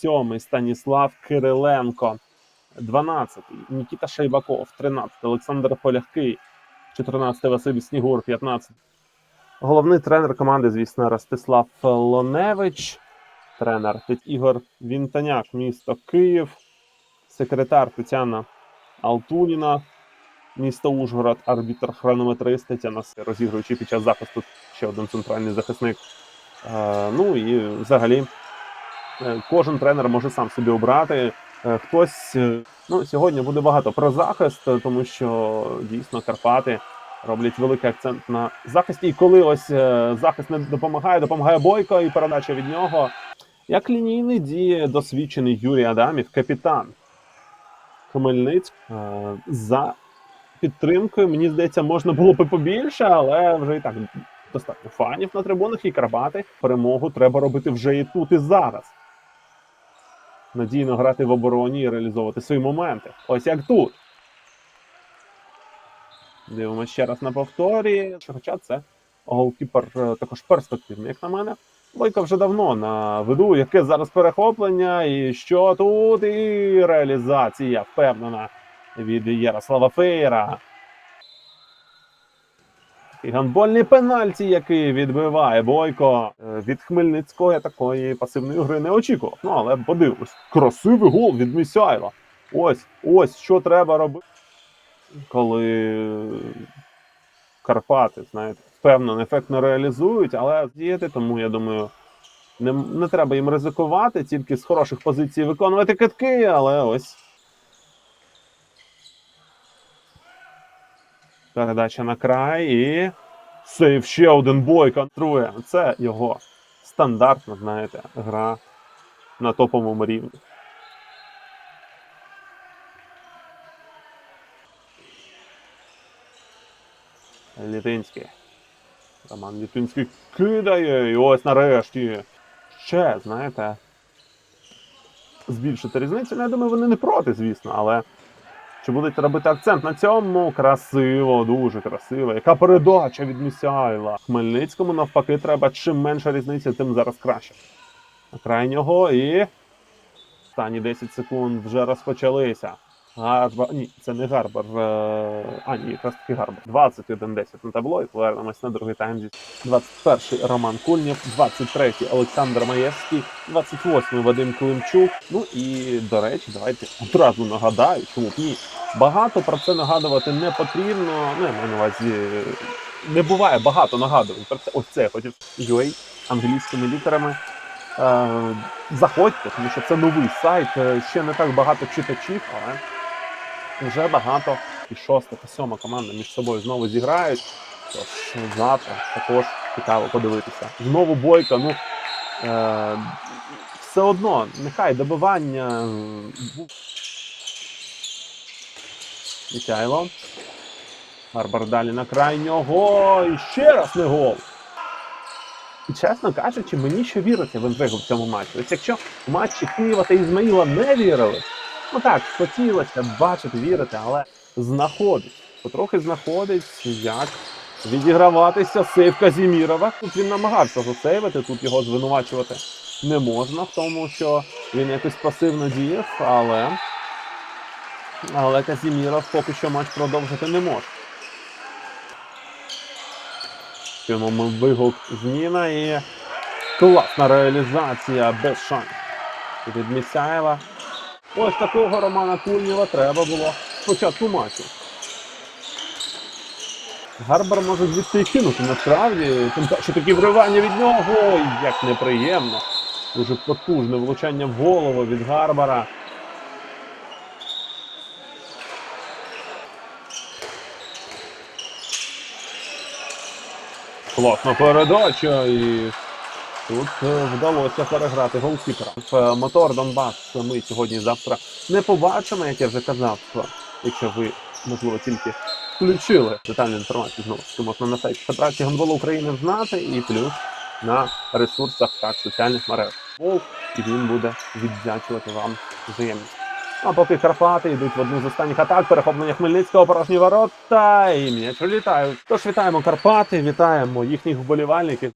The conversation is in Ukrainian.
Сьомий Станіслав Кириленко. 12 Нікіта Шайбаков, 13 Олександр Полягкий, 14 Василь Снігур, 15 Головний тренер команди, звісно, Ростислав Лоневич, тренер Ігор Вінтаняк, місто Київ, секретар Тетяна Алтуніна, місто Ужгород, арбітр хронометрист Тетяна розігруючи під час захисту ще один центральний захисник. Е, ну і взагалі кожен тренер може сам собі обрати. Е, Хтось е, ну сьогодні буде багато про захист, е, тому що дійсно Карпати роблять великий акцент на захисті. І коли ось е, захист не допомагає, допомагає Бойко і передача від нього. Як лінійний діє досвідчений Юрій Адамів, капітан Хмельницьк е, за підтримкою. Мені здається, можна було би побільше, але вже і так достатньо фанів на трибунах і Карпати. Перемогу треба робити вже і тут, і зараз. Надійно грати в обороні і реалізовувати свої моменти. Ось як тут. Дивимося ще раз на повторі. Хоча це голкіпер е, також перспективний, як на мене. Бойко вже давно на виду, яке зараз перехоплення, і що тут, і реалізація впевнена від Ярослава Фейра. І гандбольний пенальті, який відбиває Бойко. Е, Від Хмельницького такої пасивної гри не очікував. Ну, але подивимось. Красивий гол від Місяєва. Ось, ось що треба робити. Коли Карпати, знаєте, впевнено, ефектно реалізують, але діяти, тому я думаю, не, не треба їм ризикувати, тільки з хороших позицій виконувати китки, але ось. Передача на край і. Сейв ще один бой контрує. Це його стандартна, знаєте, гра на топовому рівні. Літинський. Роман Літинський кидає. І ось нарешті. Ще, знаєте. Збільшити різницю. Ну, я думаю, вони не проти, звісно, але. Чи будуть робити акцент на цьому? Красиво, дуже красиво. Яка передача від Місяйла. Хмельницькому навпаки треба чим менша різниця, тим зараз краще. Крайнього і. Останні 10 секунд вже розпочалися. Гарбар. Ні, це не Гарбар. е, А, ні, якраз таки Гарбар. 21-10 на табло і повернемось на другий тайм. зі 21-й Роман Кульнєв, 23-й Олександр Маєвський, 28-й Вадим Климчук. Ну і до речі, давайте одразу нагадаю, чому б ні. Багато про це нагадувати не потрібно. Ну, я маю на увазі, не буває багато нагадувань про це. Ось це я хотів UA англійськими літерами. Е, заходьте, тому що це новий сайт. е, Ще не так багато читачів, але вже багато. І шоста та сьома команда між собою знову зіграють. Тож завтра також цікаво подивитися. Знову бойка. Ну е, все одно, нехай добивання. м. Гарбар далі на крайнього. І ще раз не гол. І чесно кажучи, мені ще віриться в інтригу в цьому матчі. Ось якщо в матчі Києва та Ізмаїла не вірили, ну так, хотілося бачити, вірити, але знаходить. Потрохи знаходить, як відіграватися сейв Казімірова. Тут він намагався засейвити, тут його звинувачувати не можна в тому, що він якось пасивно діяв, але. Але Казіміров поки що матч продовжити не може. Чому ми вигук зміна і класна реалізація без шансів від Місяєва. Ось такого Романа Кульнєва треба було спочатку матчу. Гарбар може звідси кинути насправді, паче такі вривання від нього, Ой, як неприємно. Дуже потужне влучання в голову від Гарбара. Класна передача і тут е, вдалося переграти голкіпера. Е, мотор Донбас ми сьогодні і завтра не побачимо, як я вже казав. Якщо ви, можливо, тільки включили детальну інформацію знову таки можна на сайті Федерації гандболу України знати і плюс на ресурсах так соціальних мереж. І він буде віддячувати вам взаємність. А поки Карпати йдуть в одну з останніх атак, перехоплення Хмельницького порожні ворота і м'яч вилітають. Тож вітаємо Карпати, вітаємо їхніх вболівальників.